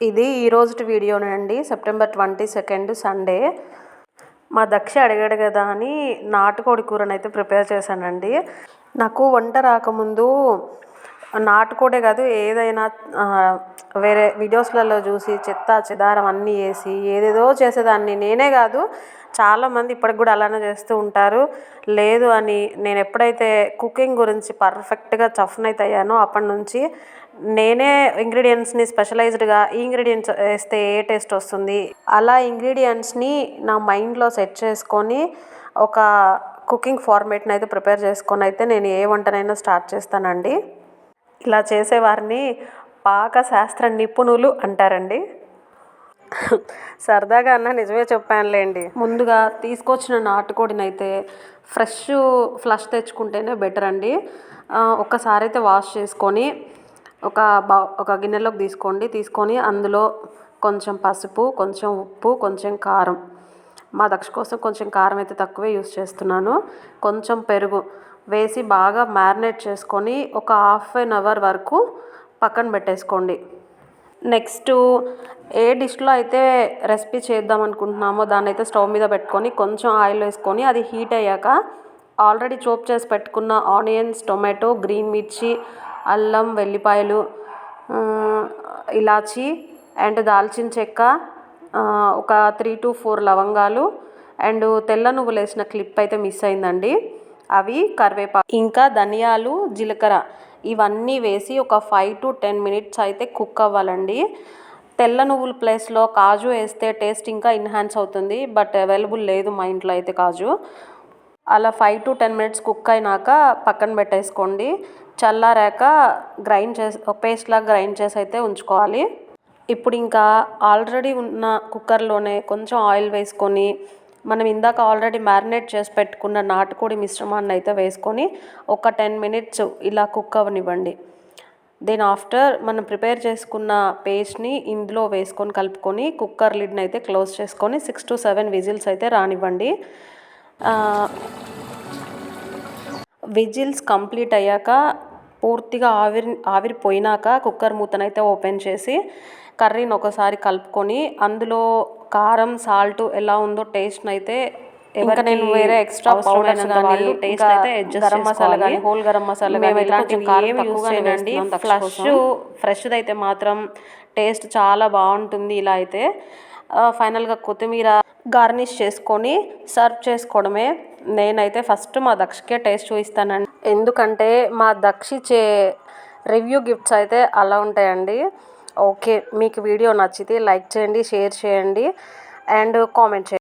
ఇది ఈరోజు వీడియోనండి సెప్టెంబర్ ట్వంటీ సెకండ్ సండే. మా దక్ష అడిగాడు కదా అని నాటుకోడి కూరని అయితే ప్రిపేర్ చేశానండి. నాకు వంట రాకముందు నాటుకోడే కాదు ఏదైనా వేరే వీడియోస్లలో చూసి చెత్త చెదారం అన్నీ వేసి ఏదేదో చేసేదాన్ని. నేనే కాదు చాలామంది ఇప్పటికి కూడా అలానే చేస్తూ ఉంటారు. లేదు అని నేను ఎప్పుడైతే కుకింగ్ గురించి పర్ఫెక్ట్గా చఫ్నైతే అయ్యానో అప్పటి నుంచి నేనే ఇంగ్రీడియంట్స్ని స్పెషలైజ్డ్గా ఈ ఇంగ్రీడియంట్స్ వేస్తే ఏ టేస్ట్ వస్తుంది? అలా ఇంగ్రీడియంట్స్ని నా మైండ్లో సెట్ చేసుకొని ఒక కుకింగ్ ఫార్మేట్ని అయితే ప్రిపేర్ చేసుకొని అయితే నేను ఏ వంటనైనా స్టార్ట్ చేస్తానండి. ఇలా చేసేవారిని పాక శాస్త్ర నిపుణులు అంటారండి. సరదాగా అన్న నిజమే చెప్పానులేండి. ముందుగా తీసుకొచ్చిన నాటుకోడిని అయితే ఫ్రెష్ ఫ్లష్ తెచ్చుకుంటేనే బెటర్ అండి ఒక్కసారి అయితే వాష్ చేసుకొని ఒక బౌ ఒక గిన్నెలోకి తీసుకోండి. తీసుకొని అందులో కొంచెం పసుపు కొంచెం ఉప్పు కొంచెం కారం. మా దక్ష కోసం కొంచెం కారం అయితే తక్కువే యూస్ చేస్తున్నాను. కొంచెం పెరుగు వేసి బాగా మ్యారినేట్ చేసుకొని ఒక హాఫ్ అన్ అవర్ వరకు పక్కన పెట్టేసుకోండి. నెక్స్ట్ ఏ డిష్లో అయితే రెసిపీ చేద్దాం అనుకుంటున్నామో దాన్ని అయితే స్టవ్ మీద పెట్టుకొని కొంచెం ఆయిల్ వేసుకొని అది హీట్ అయ్యాక ఆల్రెడీ చోప్ చేసి పెట్టుకున్న ఆనియన్స్ టొమాటో గ్రీన్ మిర్చి అల్లం వెల్లిపాయలు ఇలాచి అండ్ దాల్చిన చెక్క ఒక త్రీ టు ఫోర్ లవంగాలు అండ్ తెల్ల నువ్వులు వేసిన క్లిప్ అయితే మిస్ అయిందండి. అవి కరివేపాకు ఇంకా ధనియాలు జీలకర్ర ఇవన్నీ వేసి ఒక ఫైవ్ టు టెన్ మినిట్స్ అయితే కుక్ అవ్వాలండి. తెల్ల నువ్వుల ప్లేస్లో కాజు వేస్తే టేస్ట్ ఇంకా ఎన్హాన్స్ అవుతుంది బట్ అవైలబుల్ లేదు మా ఇంట్లో అయితే కాజు. అలా five to ten minutes cook అయినాక పక్కన పెట్టేసుకోండి. చల్లారాక గ్రైండ్ చేసి పేస్ట్ లాగా గ్రైండ్ చేసి అయితే ఉంచుకోవాలి. ఇప్పుడు ఇంకా ఆల్రెడీ ఉన్న కుక్కర్లోనే కొంచెం ఆయిల్ వేసుకొని మనం ఇందాక ఆల్రెడీ మ్యారినేట్ చేసి పెట్టుకున్న నాటుకోడి మిశ్రమాన్ని అయితే వేసుకొని ఒక టెన్ మినిట్స్ ఇలా కుక్ అవ్వనివ్వండి దెన్ ఆఫ్టర్ మనం ప్రిపేర్ చేసుకున్న పేస్ట్ని ఇందులో వేసుకొని కలుపుకొని కుక్కర్ లిడ్ని అయితే క్లోజ్ చేసుకొని సిక్స్ టు సెవెన్ విజిల్స్ అయితే రానివ్వండి. విజిల్స్ కంప్లీట్ అయ్యాక పూర్తిగా ఆవిరి ఆవిరిపోయినాక కుక్కర్ మూతనైతే ఓపెన్ చేసి కర్రీని ఒకసారి కలుపుకొని అందులో కారం సాల్ట్ ఎలా ఉందో టేస్ట్ అయితే ఇంకా నేను వేరే ఎక్స్ట్రా పౌడర్స్ కానీ టేస్ట్ అయితే గరం మసాలా కానీ హోల్ గరం మసాలా మేము ఇలాంటివి ఏమి యూస్ చేయనండి ఫ్రెష్ ఫ్రెష్ది అయితే మాత్రం టేస్ట్ చాలా బాగుంటుంది ఇలా అయితే. ఫైనల్గా కొత్తిమీర గార్నిష్ చేసుకొని సర్వ్ చేసుకోవడమే. నేనైతే ఫస్ట్ మా దక్షకే టేస్ట్ చూపిస్తానండి. ఎందుకంటే మా దక్షిచ్చే రివ్యూ గిఫ్ట్స్ అయితే అలా ఉంటాయండి. ఓకే మీకు వీడియో నచ్చితే లైక్ చేయండి షేర్ చేయండి అండ్ కామెంట్ చేయండి.